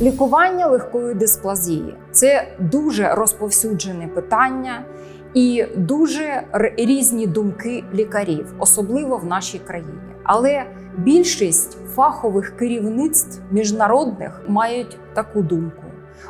Лікування легкої дисплазії це дуже розповсюджене питання і дуже різні думки лікарів, особливо в нашій країні. Але більшість фахових керівництв міжнародних мають таку думку.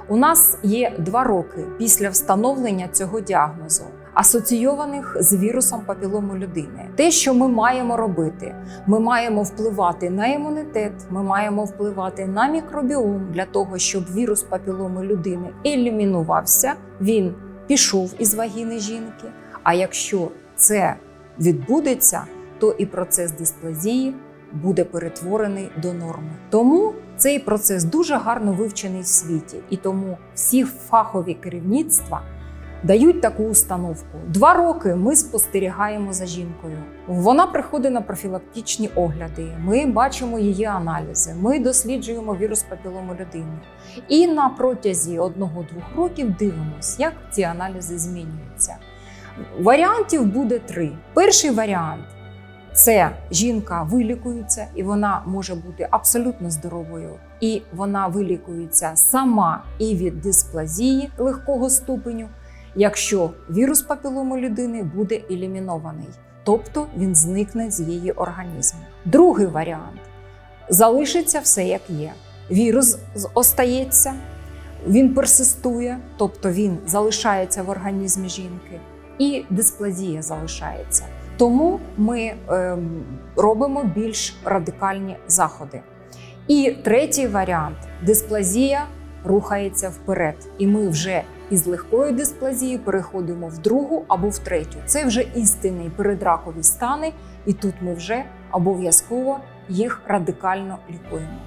У нас є два роки після встановлення цього діагнозу, асоційованих з вірусом папілому людини. Те, що ми маємо робити, ми маємо впливати на імунітет, ми маємо впливати на мікробіом для того, щоб вірус папіломи людини елімінувався, він пішов із вагіни жінки. А якщо це відбудеться, то і процес дисплазії буде перетворений до норми. Тому цей процес дуже гарно вивчений в світі, і тому всі фахові керівництва дають таку установку. Два роки ми спостерігаємо за жінкою. Вона приходить на профілактичні огляди. Ми бачимо її аналізи. Ми досліджуємо вірус папілому людини. І на протязі одного-двох років дивимося, як ці аналізи змінюються. Варіантів буде три. Перший варіант це жінка вилікується, і вона може бути абсолютно здоровою, і вона вилікується сама і від дисплазії легкого ступеню, якщо вірус папілому людини буде елімінований, тобто він зникне з її організму. Другий варіант залишиться все як є. Вірус остається, він персистує, тобто він залишається в організмі жінки, і дисплазія залишається. Тому ми ем, робимо більш радикальні заходи. І третій варіант дисплазія рухається вперед, і ми вже із легкої дисплазії переходимо в другу або в третю. Це вже істинні передракові стани, і тут ми вже обов'язково їх радикально лікуємо.